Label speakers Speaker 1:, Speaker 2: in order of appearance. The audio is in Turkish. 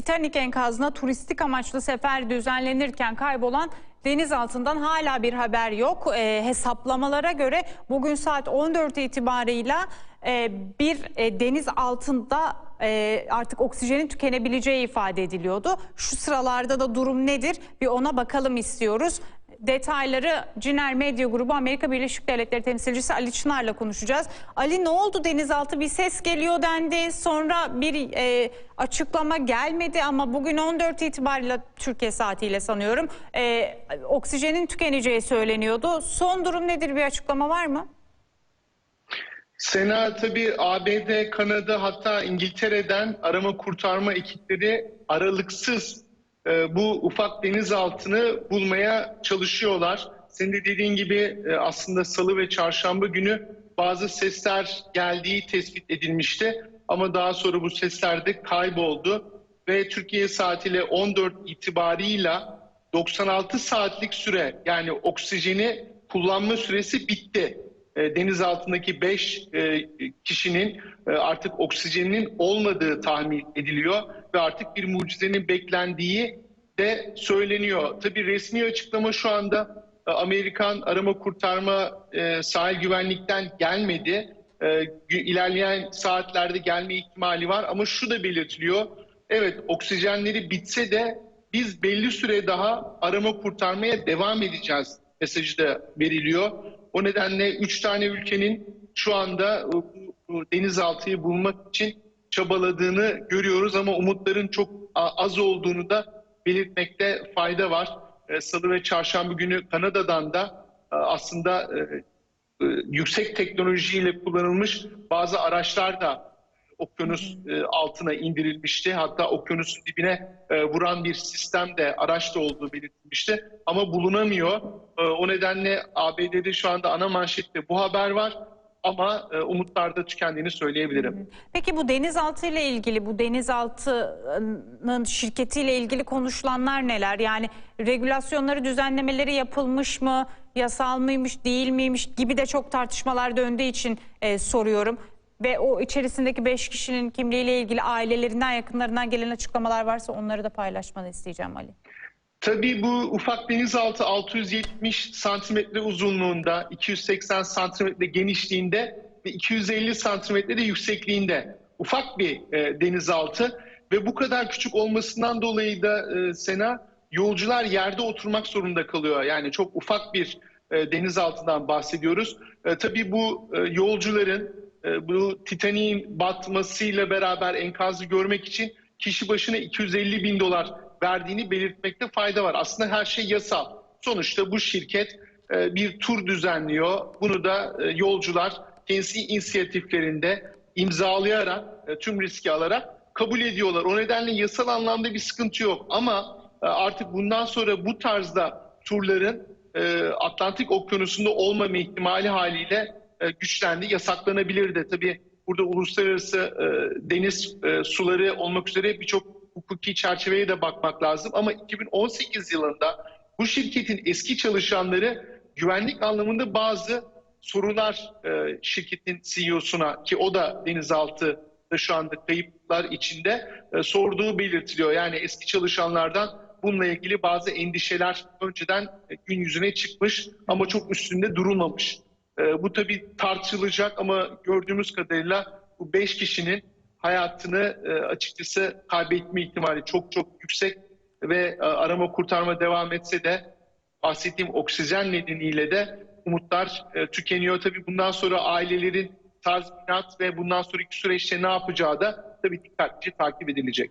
Speaker 1: Titanic enkazına turistik amaçlı sefer düzenlenirken kaybolan deniz altından hala bir haber yok. E, hesaplamalara göre bugün saat 14 itibarıyla e, bir e, deniz altında e, artık oksijenin tükenebileceği ifade ediliyordu. Şu sıralarda da durum nedir? Bir ona bakalım istiyoruz. Detayları Ciner Medya Grubu Amerika Birleşik Devletleri temsilcisi Ali Çınar'la konuşacağız. Ali ne oldu denizaltı bir ses geliyor dendi sonra bir e, açıklama gelmedi ama bugün 14 itibariyle Türkiye saatiyle sanıyorum e, oksijenin tükeneceği söyleniyordu. Son durum nedir bir açıklama var mı?
Speaker 2: Sena tabii ABD, Kanada hatta İngiltere'den arama kurtarma ekipleri aralıksız e, bu ufak denizaltını bulmaya çalışıyorlar. Senin de dediğin gibi e, aslında salı ve çarşamba günü bazı sesler geldiği tespit edilmişti. Ama daha sonra bu sesler de kayboldu ve Türkiye saatiyle 14 itibarıyla 96 saatlik süre yani oksijeni kullanma süresi bitti. E, deniz altındaki 5 kişinin e, artık oksijeninin olmadığı tahmin ediliyor ve artık bir mucizenin beklendiği de söyleniyor. Tabii resmi açıklama şu anda e, Amerikan arama kurtarma sahil güvenlikten gelmedi. İlerleyen saatlerde gelme ihtimali var ama şu da belirtiliyor. Evet oksijenleri bitse de biz belli süre daha arama kurtarmaya devam edeceğiz mesajı da veriliyor. O nedenle üç tane ülkenin şu anda e, denizaltıyı bulmak için çabaladığını görüyoruz ama umutların çok az olduğunu da belirtmekte fayda var. E, Salı ve çarşamba günü Kanada'dan da e, aslında yüksek teknolojiyle kullanılmış bazı araçlar da okyanus altına indirilmişti. Hatta okyanusun dibine vuran bir sistem de araç da olduğu belirtilmişti. Ama bulunamıyor. O nedenle ABD'de şu anda ana manşette bu haber var. Ama umutlar da tükendiğini söyleyebilirim.
Speaker 1: Peki bu denizaltı ile ilgili, bu denizaltının şirketiyle ilgili konuşulanlar neler? Yani regülasyonları, düzenlemeleri yapılmış mı? Yasal mıymış, değil miymiş gibi de çok tartışmalar döndüğü için e, soruyorum ve o içerisindeki 5 kişinin kimliğiyle ilgili ailelerinden, yakınlarından gelen açıklamalar varsa onları da paylaşmanı isteyeceğim Ali.
Speaker 2: Tabii bu ufak denizaltı 670 santimetre uzunluğunda, 280 santimetre genişliğinde ve 250 santimetre de yüksekliğinde ufak bir e, denizaltı ve bu kadar küçük olmasından dolayı da e, Sena yolcular yerde oturmak zorunda kalıyor. Yani çok ufak bir e, denizaltından bahsediyoruz. E, tabii bu e, yolcuların e, bu Titanic'in batmasıyla beraber enkazı görmek için kişi başına 250 bin dolar verdiğini belirtmekte fayda var. Aslında her şey yasal. Sonuçta bu şirket e, bir tur düzenliyor. Bunu da e, yolcular kendisi inisiyatiflerinde imzalayarak, tüm riski alarak kabul ediyorlar. O nedenle yasal anlamda bir sıkıntı yok. Ama artık bundan sonra bu tarzda turların Atlantik Okyanusu'nda olmama ihtimali haliyle e, güçlendi. Yasaklanabilir de tabii burada uluslararası e, deniz e, suları olmak üzere birçok hukuki çerçeveye de bakmak lazım. Ama 2018 yılında bu şirketin eski çalışanları güvenlik anlamında bazı sorular şirketin CEO'suna ki o da denizaltı da şu anda kayıplar içinde sorduğu belirtiliyor. Yani eski çalışanlardan bununla ilgili bazı endişeler önceden gün yüzüne çıkmış ama çok üstünde durulmamış. E, bu tabii tartışılacak ama gördüğümüz kadarıyla bu beş kişinin hayatını e, açıkçası kaybetme ihtimali çok çok yüksek ve e, arama kurtarma devam etse de bahsettiğim oksijen nedeniyle de umutlar e, tükeniyor. Tabii bundan sonra ailelerin tazminat ve bundan sonraki süreçte ne yapacağı da tabii dikkatlice takip edilecek.